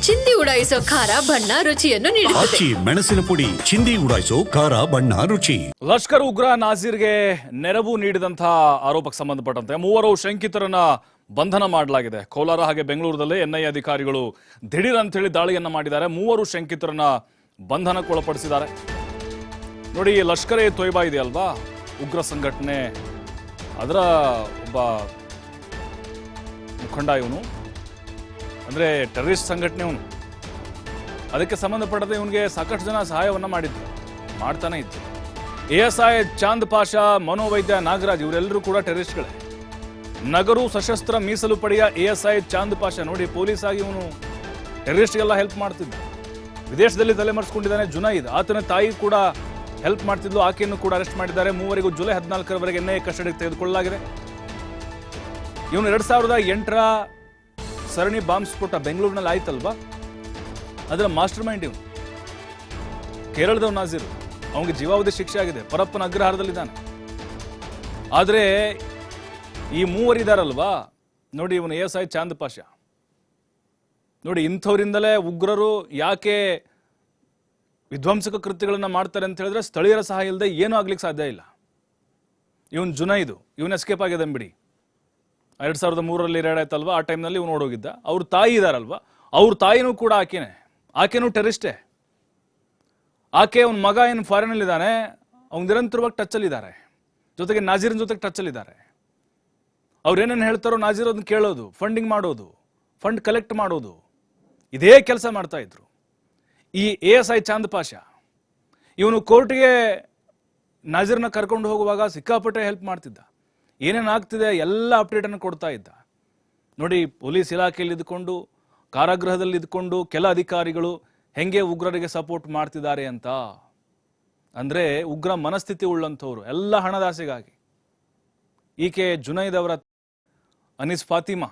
ಚಿಂದಿ ಉಡಾಯಿಸೋ ಖಾರ ಬಣ್ಣ ರುಚಿಯನ್ನು ನೀಡುತ್ತದೆ. ಆಚಿ ಮೆಣಸಿನ ಪುಡಿ ಚಿಂದಿ ಉಡಾಯಿಸೋ ಖಾರ ಬಣ್ಣ ರುಚಿ. ಲಷ್ಕರ್ ಉಗ್ರ ನಾಜೀರ್ಗೆ ನೆರವು ನೀಡಿದಂತಹ ಆರೋಪಕ್ಕೆ ಸಂಬಂಧಪಟ್ಟಂತೆ ಮೂವರು ಶಂಕಿತರನ್ನ ಬಂಧನ ಮಾಡಲಾಗಿದೆ. ಕೋಲಾರ ಹಾಗೆ ಬೆಂಗಳೂರಿನಲ್ಲಿ ಎನ್ಐ ಅಧಿಕಾರಿಗಳು ದಿಢೀರ್ ಅಂತ ಹೇಳಿ ದಾಳಿಯನ್ನ ಮಾಡಿದ್ದಾರೆ. ಮೂವರು ಶಂಕಿತರನ್ನ ಬಂಧನಕ್ಕೊಳಪಡಿಸಿದ್ದಾರೆ. ನೋಡಿ ಲಷ್ಕರ್ ಎ ತೊಯ್ಬಾ ಇದೆಯಲ್ವಾ? ಉಗ್ರ ಸಂಘಟನೆ. ಅದರ ಒಬ್ಬ ಮುಖಂಡ ಇವನು. ಅಂದ್ರೆ ಟೆರರಿಸ್ಟ್ ಸಂಘಟನೆ ಅವನು. ಅದಕ್ಕೆ ಸಂಬಂಧಪಟ್ಟದೆ ಇವನಿಗೆ ಸಾಕಷ್ಟು ಜನ ಸಹಾಯವನ್ನ ಮಾಡಿದ್ರು. ಮಾಡ್ತಾನೆ ಇತ್ತು A S I Chand Pasha, ಮನೋವೈದ್ಯ Nagaraj ಇವರೆಲ್ಲರೂ ಕೂಡ ಟೆರರಿಸ್ಟ್ಗಳೇ. ನಗರು ಸಶಸ್ತ್ರ ಮೀಸಲು ಪಡೆಯ A S I Chand Pasha ನೋಡಿ ಪೊಲೀಸ್ ಆಗಿ ಇವನು ಟೆರರಿಸ್ಟ್ಗೆಲ್ಲ ಹೆಲ್ಪ್ ಮಾಡ್ತಿದ್ದ. ವಿದೇಶದಲ್ಲಿ ತಲೆಮರೆಸ್ಕೊಂಡಿದ್ದಾನೆ ಜುನೈದ್. ಆತನ ತಾಯಿ ಕೂಡ ಹೆಲ್ಪ್ ಮಾಡ್ತಿದ್ಲು. ಆಕೆಯನ್ನು ಕೂಡ ಅರೆಸ್ಟ್ ಮಾಡಿದ್ದಾರೆ. ಮೂವರಿಗೂ ಜುಲೈ ಹದಿನಾಲ್ಕರವರೆಗೆ ಎನ್ಐಎ ಕಸ್ಟಡಿಗೆ ತೆಗೆದುಕೊಳ್ಳಲಾಗಿದೆ. ಇವನು ಎರಡ್ ಸಾವಿರದ ಎಂಟರ ಸರಣಿ ಬಾಂಬ್ ಸ್ಫೋಟ ಬೆಂಗಳೂರಿನಲ್ಲಿ ಆಯ್ತಲ್ವಾ? ಅದರ ಮಾಸ್ಟರ್ ಮೈಂಡ್ ಇವನು. ಕೇರಳದವ್ ನಾಜೀರ್ ಅವನಿಗೆ ಜೀವಾವಧಿ ಶಿಕ್ಷೆ ಆಗಿದೆ. ಪರಪ್ಪನ ಅಗ್ರಹಾರದಲ್ಲಿದ್ದಾನೆ. ಆದರೆ ಈ ಮೂವರಿದಾರಲ್ವಾ ನೋಡಿ ಇವನು ಎಸ್ ಐ ಚಾಂದ್ ಪಾಷ. ನೋಡಿ ಇಂಥವರಿಂದಲೇ ಉಗ್ರರು ಯಾಕೆ ವಿಧ್ವಂಸಕ ಕೃತ್ಯಗಳನ್ನು ಮಾಡ್ತಾರೆ ಅಂತ ಹೇಳಿದ್ರೆ ಸ್ಥಳೀಯರ ಸಹಾಯ ಇಲ್ಲದೆ ಏನೂ ಆಗ್ಲಿಕ್ಕೆ ಸಾಧ್ಯ ಇಲ್ಲ. ಇವನ್ ಜುನೈದು. ಇವನ್ ಎಸ್ಕೇಪ್ ಆಗಿದೆ ಬಿಡಿ. ಎರಡ್ ಸಾವಿರದ ಮೂರರಲ್ಲಿ ರೇಡ್ ಆಯ್ತಲ್ವಾ? ಆ ಟೈಮ್ನಲ್ಲಿ ಇವ್ನು ಓಡೋಗಿದ್ದ. ಅವ್ರ ತಾಯಿ ಇದಾರಲ್ವಾ? ಅವ್ರ ತಾಯಿನೂ ಕೂಡ ಆಕೆನೆ. ಆಕೆನೂ ಟೆರಿಸ್ಟೇ ಆಕೆ ಅವ್ನ ಮಗ ಏನು ಫಾರಿನಲ್ಲಿ ಇದ್ದಾನೆ ಅವ್ನು ನಿರಂತರವಾಗಿ ಟಚ್ಚಲ್ಲಿದ್ದಾರೆ ಜೊತೆಗೆ ನಾಜೀರಿನ ಜೊತೆಗೆ ಟಚ್ಚಲ್ಲಿದ್ದಾರೆ ಅವ್ರು ಏನೇನು ಹೇಳ್ತಾರೋ ನಾಜೀರ್ ಅದನ್ನ ಕೇಳೋದು ಫಂಡಿಂಗ್ ಮಾಡೋದು ಫಂಡ್ ಕಲೆಕ್ಟ್ ಮಾಡೋದು. ಇದೇ ಕೆಲಸ ಮಾಡ್ತಾ ಇದ್ರು. ಈ A S I Chand Pasha, ಇವನು ಕೋರ್ಟ್ಗೆ ನಾಜೀರ್ನ ಕರ್ಕೊಂಡು ಹೋಗುವಾಗ ಸಿಕ್ಕಾಪಟ್ಟೆ ಹೆಲ್ಪ್ ಮಾಡ್ತಿದ್ದ. ಏನೇನು ಆಗ್ತಿದೆ ಎಲ್ಲ ಅಪ್ಡೇಟನ್ನು ಕೊಡ್ತಾ ಇದ್ದ. ನೋಡಿ, ಪೊಲೀಸ್ ಇಲಾಖೆಯಲ್ಲಿ ಇದ್ಕೊಂಡು, ಕಾರಾಗೃಹದಲ್ಲಿ ಇದ್ಕೊಂಡು ಕೆಲ ಅಧಿಕಾರಿಗಳು ಹೆಂಗೆ ಉಗ್ರರಿಗೆ ಸಪೋರ್ಟ್ ಮಾಡ್ತಿದ್ದಾರೆ ಅಂತ. ಅಂದ್ರೆ ಉಗ್ರ ಮನಸ್ಥಿತಿ ಉಳ್ಳಂಥವ್ರು, ಎಲ್ಲ ಹಣದಾಸೆಗಾಗಿ. ಈಕೆ ಜುನೈದ್ ಅವರ ಅನೀಸ್ ಫಾತಿಮಾ.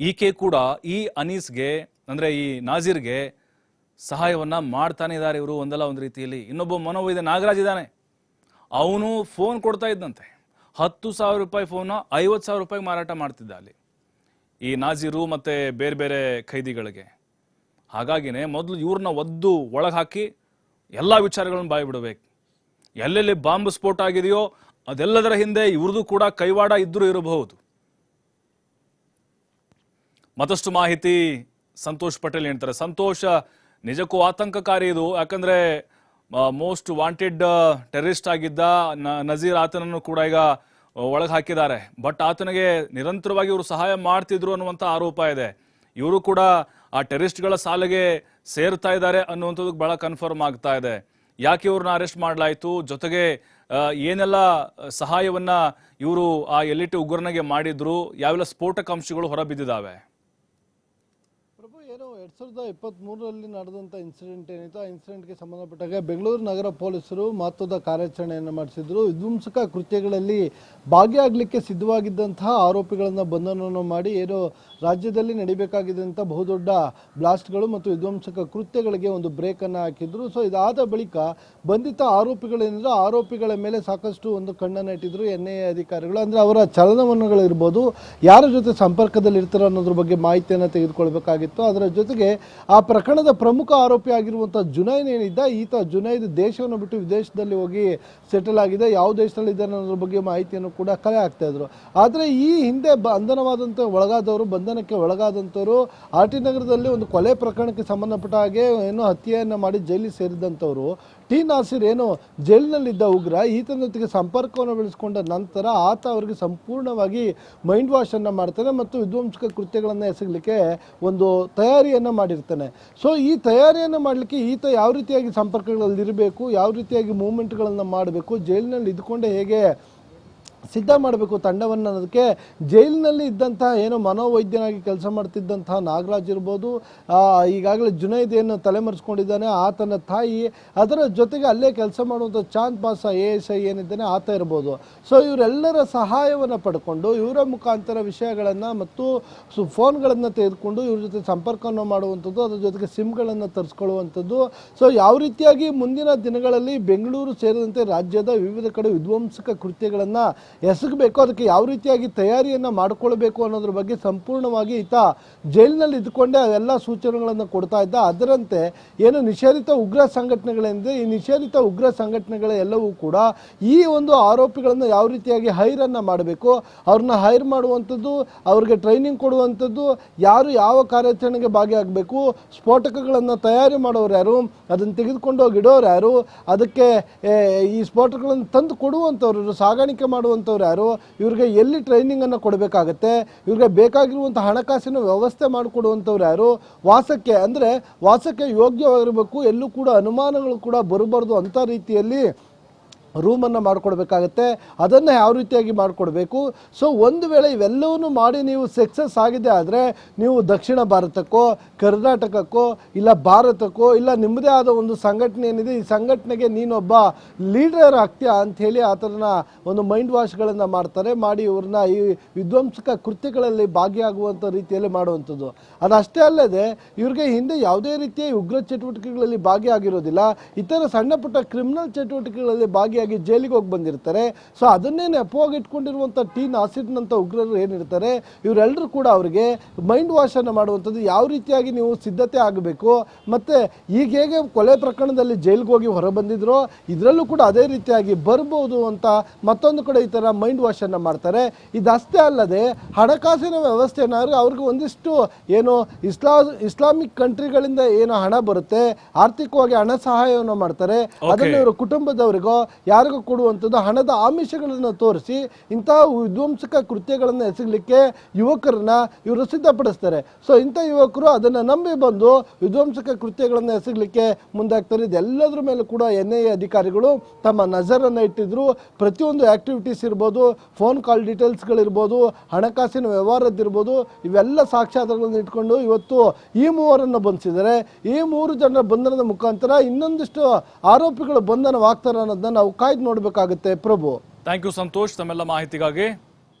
ಈಕೆ ಕೂಡ ಈ ಅನೀಸ್ಗೆ, ಅಂದ್ರೆ ಈ ನಾಜಿರ್ಗೆ ಸಹಾಯವನ್ನ ಮಾಡ್ತಾನೆ ಇದ್ದಾರೆ ಇವರು ಒಂದಲ್ಲ ಒಂದು ರೀತಿಯಲ್ಲಿ. ಇನ್ನೊಬ್ಬ ಮನೋವೈದ್ಯ ನಾಗರಾಜ್ ಇದ್ದಾನೆ. ಅವನು ಫೋನ್ ಕೊಡ್ತಾ ಇದ್ದಂತೆ. ಹತ್ತು ಸಾವಿರ ರೂಪಾಯಿ ಫೋನ ಐವತ್ತು ಸಾವಿರ ರೂಪಾಯಿ ಮಾರಾಟ ಮಾಡ್ತಿದ್ದ ಅಲ್ಲಿ. ಈ ನಾಜಿರು ಮತ್ತೆ ಬೇರೆ ಬೇರೆ ಖೈದಿಗಳಿಗೆ. ಹಾಗಾಗಿನೇ ಮೊದಲು ಇವ್ರನ್ನ ಒದ್ದು ಒಳಗೆ ಹಾಕಿ ಎಲ್ಲ ವಿಚಾರಗಳನ್ನು ಬಾಯಿ ಬಿಡಬೇಕು. ಎಲ್ಲೆಲ್ಲಿ ಬಾಂಬ್ ಸ್ಫೋಟ ಆಗಿದೆಯೋ ಅದೆಲ್ಲದರ ಹಿಂದೆ ಇವ್ರದ್ದು ಕೂಡ ಕೈವಾಡ ಇದ್ದರೂ ಇರಬಹುದು. ಮತ್ತಷ್ಟು ಮಾಹಿತಿ ಸಂತೋಷ್ ಪಟೇಲ್ ಹೇಳ್ತಾರೆ. ಸಂತೋಷ ನಿಜಕ್ಕೂ ಆತಂಕಕಾರಿ ಇದು. ಯಾಕಂದ್ರೆ ಮೋಸ್ಟ್ ವಾಂಟೆಡ್ ಟೆರರಿಸ್ಟ್ ಆಗಿದ್ದ ನಜೀರ್ ಆತನನ್ನು ಕೂಡ ಈಗ ಒಳಗೆ ಹಾಕಿದ್ದಾರೆ. ಬಟ್ ಆತನಿಗೆ ನಿರಂತರವಾಗಿ ಇವರು ಸಹಾಯ ಮಾಡ್ತಿದ್ರು ಅನ್ನುವಂಥ ಆರೋಪ ಇದೆ. ಇವರು ಕೂಡ ಆ ಟೆರರಿಸ್ಟ್ಗಳ ಸಾಲಿಗೆ ಸೇರ್ತಾ ಇದ್ದಾರೆ ಅನ್ನುವಂಥದ್ದು ಬಹಳ ಕನ್ಫರ್ಮ್ ಆಗ್ತಾ ಇದೆ. ಯಾಕೆ ಇವ್ರನ್ನ ಅರೆಸ್ಟ್ ಮಾಡಲಾಯಿತು? ಜೊತೆಗೆ ಏನೆಲ್ಲ ಸಹಾಯವನ್ನು ಇವರು ಆ ಎಲಿಟಿ ಉಗ್ರನಿಗೆ ಮಾಡಿದ್ರು? ಯಾವೆಲ್ಲ ಸ್ಫೋಟಕ ಅಂಶಗಳು ಹೊರಬಿದ್ದಿದ್ದಾವೆ? ಏನು ಎರಡ್ ಸಾವಿರದ ಇಪ್ಪತ್ತ್ ಮೂರರಲ್ಲಿ ನಡೆದಂಥ ಇನ್ಸಿಡೆಂಟ್ ಏನಿತ್ತು, ಆ ಇನ್ಸಿಡೆಂಟ್ಗೆ ಸಂಬಂಧಪಟ್ಟಾಗ ಬೆಂಗಳೂರು ನಗರ ಪೊಲೀಸರು ಮಹತ್ವದ ಕಾರ್ಯಾಚರಣೆಯನ್ನು ಮಾಡಿಸಿದ್ರು. ವಿಧ್ವಂಸಕ ಕೃತ್ಯಗಳಲ್ಲಿ ಭಾಗಿಯಾಗಲಿಕ್ಕೆ ಸಿದ್ಧವಾಗಿದ್ದಂತಹ ಆರೋಪಿಗಳನ್ನು ಬಂಧನವನ್ನು ಮಾಡಿ ಏನು ರಾಜ್ಯದಲ್ಲಿ ನಡಿಬೇಕಾಗಿದ್ದಂಥ ಬಹುದೊಡ್ಡ ಬ್ಲಾಸ್ಟ್ಗಳು ಮತ್ತು ವಿಧ್ವಂಸಕ ಕೃತ್ಯಗಳಿಗೆ ಒಂದು ಬ್ರೇಕನ್ನು ಹಾಕಿದ್ರು. ಸೊ ಇದಾದ ಬಳಿಕ ಬಂಧಿತ ಆರೋಪಿಗಳೇನಿದ್ರು ಆರೋಪಿಗಳ ಮೇಲೆ ಸಾಕಷ್ಟು ಒಂದು ಕಣ್ಣನ್ನು ಇಟ್ಟಿದ್ರು ಎನ್ ಐ ಎ ಅಧಿಕಾರಿಗಳು. ಅಂದರೆ ಅವರ ಚಲನವಲನಗಳಿರ್ಬೋದು, ಯಾರ ಜೊತೆ ಸಂಪರ್ಕದಲ್ಲಿ ಇರ್ತಾರೆ ಅನ್ನೋದ್ರ ಬಗ್ಗೆ ಮಾಹಿತಿಯನ್ನು ತೆಗೆದುಕೊಳ್ಬೇಕಾಗಿತ್ತು. ಅದರ ಜೊತೆಗೆ ಆ ಪ್ರಕರಣದ ಪ್ರಮುಖ ಆರೋಪಿ ಆಗಿರುವಂಥ ಜುನೈದ್ ಏನಿದ್ದ, ಈತ ಜುನೈದ್ ದೇಶವನ್ನು ಬಿಟ್ಟು ವಿದೇಶದಲ್ಲಿ ಹೋಗಿ ಸೆಟಲ್ ಆಗಿದೆ. ಯಾವ ದೇಶದಲ್ಲಿ ಇದ್ದಾನೆ ಅನ್ನೋದ್ರ ಬಗ್ಗೆ ಮಾಹಿತಿಯನ್ನು ಕೂಡ ಕಲೆ ಹಾಕ್ತಾ ಇದ್ರು. ಆದರೆ ಈ ಹಿಂದೆ ಬಂಧನವಾದಂಥ ಒಳಗಾದವರು, ಬಂಧನಕ್ಕೆ ಒಳಗಾದಂಥವರು ಆರ್ ಟಿ ನಗರದಲ್ಲಿ ಒಂದು ಕೊಲೆ ಪ್ರಕರಣಕ್ಕೆ ಸಂಬಂಧಪಟ್ಟ ಹಾಗೆ ಏನು ಹತ್ಯೆಯನ್ನು ಮಾಡಿ ಜೈಲಿಗೆ ಸೇರಿದಂಥವರು ಟಿ ನಾಸಿರ್ ಏನು ಜೈಲಿನಲ್ಲಿದ್ದ ಉಗ್ರ ಈತನೊತ್ತಿಗೆ ಸಂಪರ್ಕವನ್ನು ಬೆಳೆಸ್ಕೊಂಡ ನಂತರ ಆತ ಅವರಿಗೆ ಸಂಪೂರ್ಣವಾಗಿ ಮೈಂಡ್ ವಾಶನ್ನು ಮಾಡ್ತಾನೆ ಮತ್ತು ವಿಧ್ವಂಸಕ ಕೃತ್ಯಗಳನ್ನು ಎಸಗಲಿಕ್ಕೆ ಒಂದು ತಯಾರಿಯನ್ನು ಮಾಡಿರ್ತಾನೆ. ಸೊ ಈ ತಯಾರಿಯನ್ನು ಮಾಡಲಿಕ್ಕೆ ಈತ ಯಾವ ರೀತಿಯಾಗಿ ಸಂಪರ್ಕಗಳಲ್ಲಿ ಇರಬೇಕು ಯಾವ ರೀತಿಯಾಗಿ ಮೂಮೆಂಟ್ಗಳನ್ನು ಮಾಡಬೇಕು, ಜೈಲಿನಲ್ಲಿ ಇದ್ದುಕೊಂಡೇ ಹೇಗೆ ಸಿದ್ಧ ಮಾಡಬೇಕು ತಂಡವನ್ನು ಅನ್ನೋದಕ್ಕೆ ಜೈಲಿನಲ್ಲಿ ಇದ್ದಂಥ ಏನು ಮನೋವೈದ್ಯನಾಗಿ ಕೆಲಸ ಮಾಡ್ತಿದ್ದಂಥ ನಾಗರಾಜ್ ಇರ್ಬೋದು ಈಗಾಗಲೇ ಜುನೈದ್ ಏನು ತಲೆಮರೆಸ್ಕೊಂಡಿದ್ದಾನೆ, ಆತನ ತಾಯಿ, ಅದರ ಜೊತೆಗೆ ಅಲ್ಲೇ ಕೆಲಸ ಮಾಡುವಂಥ ಚಾಂದ್ ಪಾಸ ಎ ಎಸ್ ಐ ಏನಿದ್ದಾನೆ ಆತ ಇರ್ಬೋದು. ಸೊ ಇವರೆಲ್ಲರ ಸಹಾಯವನ್ನು ಪಡ್ಕೊಂಡು, ಇವರ ಮುಖಾಂತರ ವಿಷಯಗಳನ್ನು ಮತ್ತು ಸು, ಫೋನ್ಗಳನ್ನು ತೆಗೆದುಕೊಂಡು ಇವ್ರ ಜೊತೆ ಸಂಪರ್ಕವನ್ನು ಮಾಡುವಂಥದ್ದು, ಅದರ ಜೊತೆಗೆ ಸಿಮ್ಗಳನ್ನು ತರಿಸ್ಕೊಳ್ಳುವಂಥದ್ದು. ಸೊ ಯಾವ ರೀತಿಯಾಗಿ ಮುಂದಿನ ದಿನಗಳಲ್ಲಿ ಬೆಂಗಳೂರು ಸೇರಿದಂತೆ ರಾಜ್ಯದ ವಿವಿಧ ಕಡೆ ವಿಧ್ವಂಸಕ ಕೃತ್ಯಗಳನ್ನು ಎಸಗಬೇಕು, ಅದಕ್ಕೆ ಯಾವ ರೀತಿಯಾಗಿ ತಯಾರಿಯನ್ನು ಮಾಡಿಕೊಳ್ಬೇಕು ಅನ್ನೋದ್ರ ಬಗ್ಗೆ ಸಂಪೂರ್ಣವಾಗಿ ಈತ ಜೈಲಿನಲ್ಲಿ ಇದ್ದುಕೊಂಡೇ ಅವೆಲ್ಲ ಸೂಚನೆಗಳನ್ನು ಕೊಡ್ತಾ ಇದ್ದ. ಅದರಂತೆ ಏನು ನಿಷೇಧಿತ ಉಗ್ರ ಸಂಘಟನೆಗಳೆಂದರೆ ಈ ನಿಷೇಧಿತ ಉಗ್ರ ಸಂಘಟನೆಗಳ ಎಲ್ಲವೂ ಕೂಡ ಈ ಒಂದು ಆರೋಪಿಗಳನ್ನು ಯಾವ ರೀತಿಯಾಗಿ ಹೈರನ್ನು ಮಾಡಬೇಕು? ಅವ್ರನ್ನ ಹೈರ್ ಮಾಡುವಂಥದ್ದು, ಅವ್ರಿಗೆ ಟ್ರೈನಿಂಗ್ ಕೊಡುವಂಥದ್ದು, ಯಾರು ಯಾವ ಕಾರ್ಯಾಚರಣೆಗೆ ಭಾಗಿಯಾಗಬೇಕು? ಸ್ಫೋಟಕಗಳನ್ನು ತಯಾರಿ ಮಾಡೋರು ಯಾರು? ಅದನ್ನು ತೆಗೆದುಕೊಂಡು ಹೋಗಿ ಇಡೋರು ಯಾರು? ಅದಕ್ಕೆ ಈ ಸ್ಫೋಟಕಗಳನ್ನು ತಂದು ಕೊಡುವಂಥವ್ರು, ಸಾಗಾಣಿಕೆ ಸಾಗಾಣಿಕೆ ಮಾಡುವಂಥವ್ರು ಯಾರು? ಇವ್ರಿಗೆ ಎಲ್ಲಿ ಟ್ರೈನಿಂಗನ್ನು ಕೊಡಬೇಕಾಗತ್ತೆ? ಇವ್ರಿಗೆ ಬೇಕಾಗಿರುವಂಥ ಹಣಕಾಸಿನ ವ್ಯವಸ್ಥೆ ಮಾಡಿಕೊಡುವಂಥವ್ರು ಯಾರು? ವಾಸಕ್ಕೆ, ಅಂದರೆ ವಾಸಕ್ಕೆ ಯೋಗ್ಯವಾಗಿರಬೇಕು, ಎಲ್ಲೂ ಕೂಡ ಅನುಮಾನಗಳು ಕೂಡ ಬರಬಾರ್ದು ಅಂಥ ರೀತಿಯಲ್ಲಿ ರೂಮನ್ನು ಮಾಡಿಕೊಡ್ಬೇಕಾಗತ್ತೆ, ಅದನ್ನು ಯಾವ ರೀತಿಯಾಗಿ ಮಾಡಿಕೊಡ್ಬೇಕು? ಸೊ ಒಂದು ವೇಳೆ ಇವೆಲ್ಲವನ್ನು ಮಾಡಿ ನೀವು ಸಕ್ಸಸ್ ಆಗಿದೆ ಆದರೆ, ನೀವು ದಕ್ಷಿಣ ಭಾರತಕ್ಕೋ, ಕರ್ನಾಟಕಕ್ಕೋ, ಇಲ್ಲ ಭಾರತಕ್ಕೋ, ಇಲ್ಲ ನಿಮ್ಮದೇ ಆದ ಒಂದು ಸಂಘಟನೆ ಏನಿದೆ, ಈ ಸಂಘಟನೆಗೆ ನೀನೊಬ್ಬ ಲೀಡರ್ ಆಗ್ತೀಯಾ ಅಂಥೇಳಿ ಆ ಥರನ ಒಂದು ಮೈಂಡ್ ವಾಶ್ಗಳನ್ನು ಮಾಡ್ತಾರೆ, ಮಾಡಿ ಇವ್ರನ್ನ ಈ ವಿಧ್ವಂಸಕ ಕೃತ್ಯಗಳಲ್ಲಿ ಭಾಗಿಯಾಗುವಂಥ ರೀತಿಯಲ್ಲಿ ಮಾಡುವಂಥದ್ದು. ಅದಷ್ಟೇ ಅಲ್ಲದೆ, ಇವ್ರಿಗೆ ಹಿಂದೆ ಯಾವುದೇ ರೀತಿಯ ಉಗ್ರ ಚಟುವಟಿಕೆಗಳಲ್ಲಿ ಭಾಗಿಯಾಗಿರೋದಿಲ್ಲ, ಇತರ ಸಣ್ಣ ಪುಟ್ಟ ಕ್ರಿಮಿನಲ್ ಚಟುವಟಿಕೆಗಳಲ್ಲಿ ಭಾಗಿಯಾಗಿ ಜೈಲಿಗೆ ಹೋಗಿ ಬಂದಿರ್ತಾರೆ. ಸೊ ಅದನ್ನೇ ನೆಪವಾಗಿ ಇಟ್ಕೊಂಡಿರುವಂಥ ಟಿ ನಾಸಿರ್ನಂಥ ಉಗ್ರರು ಏನಿರ್ತಾರೆ ಇವರೆಲ್ಲರೂ ಕೂಡ ಅವರಿಗೆ ಮೈಂಡ್ ವಾಶನ್ನು ಮಾಡುವಂಥದ್ದು ಯಾವ ರೀತಿಯಾಗಿ ನೀವು ಸಿದ್ಧತೆ ಆಗಬೇಕು? ಮತ್ತು ಈಗ ಹೇಗೆ ಕೊಲೆ ಪ್ರಕರಣದಲ್ಲಿ ಜೈಲಿಗೆ ಹೋಗಿ ಹೊರ ಬಂದಿದ್ರೋ ಇದರಲ್ಲೂ ಕೂಡ ಅದೇ ರೀತಿಯಾಗಿ ಬರ್ಬೋದು ಅಂತ ಮತ್ತೊಂದು ಕಡೆ ಈ ಥರ ಮೈಂಡ್ ವಾಶನ್ನು ಮಾಡ್ತಾರೆ. ಇದಷ್ಟೇ ಅಲ್ಲದೆ ಹಣಕಾಸಿನ ವ್ಯವಸ್ಥೆನಾದ್ರು ಅವ್ರಿಗೆ ಒಂದಿಷ್ಟು ಏನು ಇಸ್ಲಾ ಇಸ್ಲಾಮಿಕ್ ಕಂಟ್ರಿಗಳಿಂದ ಏನು ಹಣ ಬರುತ್ತೆ ಆರ್ಥಿಕವಾಗಿ ಹಣ ಸಹಾಯವನ್ನು ಮಾಡ್ತಾರೆ. ಅದನ್ನು ಇವರು ಕುಟುಂಬದವರಿಗೋ ಯಾರಿಗೂ ಕೊಡುವಂಥದ್ದು ಹಣದ ಆಮಿಷಗಳನ್ನು ತೋರಿಸಿ ಇಂತಹ ವಿಧ್ವಂಸಕ ಕೃತ್ಯಗಳನ್ನು ಎಸಗಲಿಕ್ಕೆ ಯುವಕರನ್ನ ಇವರು ಸಿದ್ಧಪಡಿಸ್ತಾರೆ. ಸೊ ಇಂಥ ಯುವಕರು ಅದನ್ನು ನಂಬಿ ಬಂದು ವಿಧ್ವಂಸಕ ಕೃತ್ಯಗಳನ್ನು ಎಸಗಲಿಕ್ಕೆ ಮುಂದಾಗ್ತಾರೆ. ಇದೆಲ್ಲದರ ಮೇಲೆ ಕೂಡ ಎನ್ ಐ ಎ ಅಧಿಕಾರಿಗಳು ತಮ್ಮ ನಜರನ್ನು ಇಟ್ಟಿದ್ರು. ಪ್ರತಿಯೊಂದು ಆಕ್ಟಿವಿಟೀಸ್ ಇರ್ಬೋದು ಫೋನ್ ಕಾಲ್ ಡೀಟೇಲ್ಸ್ಗಳಿರ್ಬೋದು ಹಣಕಾಸಿನ ವ್ಯವಹಾರದ್ದಿರ್ಬೋದು ಇವೆಲ್ಲ ಸಾಕ್ಷ್ಯಾಧಾರಗಳನ್ನು ಇಟ್ಕೊಂಡು ಇವತ್ತು ಈ ಮೂವರನ್ನು ಬಂಧಿಸಿದ್ದಾರೆ. ಈ ಮೂರು ಜನರ ಬಂಧನದ ಮುಖಾಂತರ ಇನ್ನೊಂದಿಷ್ಟು ಆರೋಪಿಗಳು ಬಂಧನವಾಗ್ತಾರೆ ಅನ್ನೋದನ್ನ ನಾವು ಕಾಯ್ದು ನೋಡಬೇಕಾಗುತ್ತೆ. ಪ್ರಭು. ಥ್ಯಾಂಕ್ ಯು ಸಂತೋಷ್ ತಮ್ಮೆಲ್ಲ ಮಾಹಿತಿಗಾಗಿ.